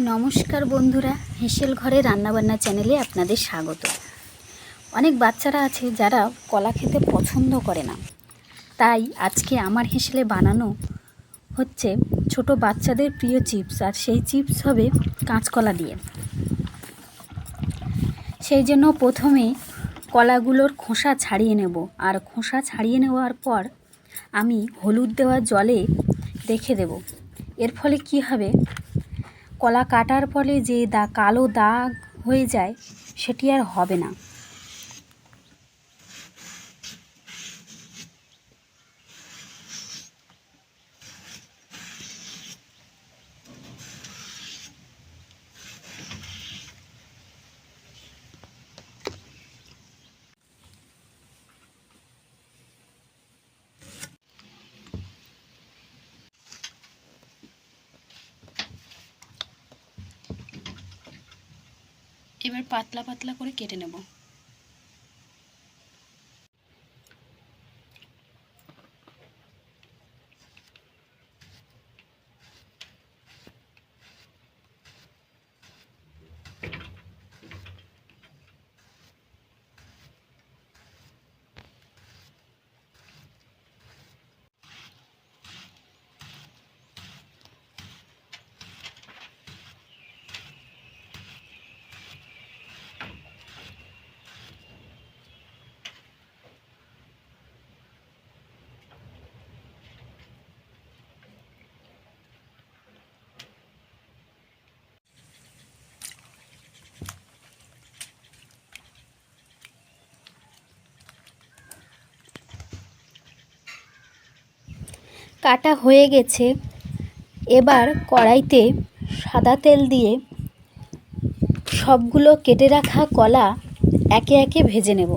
নমস্কার বন্ধুরা, হেসেল ঘরে রান্নাবান্না চ্যানেলে আপনাদের স্বাগত। অনেক বাচ্চারা আছে যারা কলা খেতে পছন্দ করে না। তাই আজকে আমার হেসেলে বানানো হচ্ছে ছোট বাচ্চাদের প্রিয় চিপস, আর সেই চিপস হবে কাঁচকলা দিয়ে। সেই জন্য প্রথমে কলাগুলোর খোসা ছাড়িয়ে নেব, আর খোসা ছাড়িয়ে নেওয়ার পর আমি হলুদ দেওয়া জলে রেখে দেব। এর ফলে কি হবে? কলা কাটার ফলে যে দা কালো দাগ হয়ে যায় সেটি আর হবে না। এবার পাতলা পাতলা করে কেটে নেব। কাটা হয়ে গেছে। এবার কড়াইতে সাদা তেল দিয়ে সবগুলো কেটে রাখা কলা একে একে ভেজে নেব।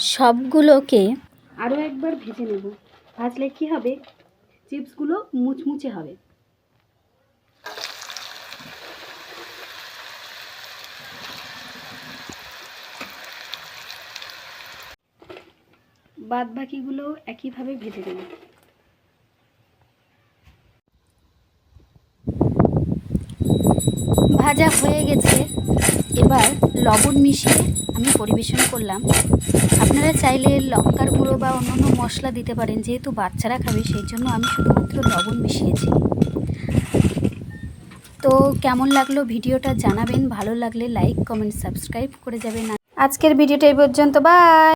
সবগুলোকে আরও একবার ভেজে নেব। ভাজলে কি হবে? চিপসগুলো মুচমুচে হবে। বাদ বাকিগুলো একইভাবে ভেজে দেব ভাজা হয়ে গেছে। এবার লবণ মিশিয়ে আমি পরিবেশন করলাম। আপনারা চাইলে লঙ্কার গুঁড়ো বা অন্যান্য মশলা দিতে পারেন, যেহেতু বাচ্চারা খাবে, সেই জন্য আমি শুধুমাত্র লবণ মিশিয়েছি। তো কেমন লাগল ভিডিওটা জানাবেন, ভালো লাগলে লাইক, কমেন্ট, সাবস্ক্রাইব করে যাবেন। আজকের ভিডিওটা এই পর্যন্ত, বাই!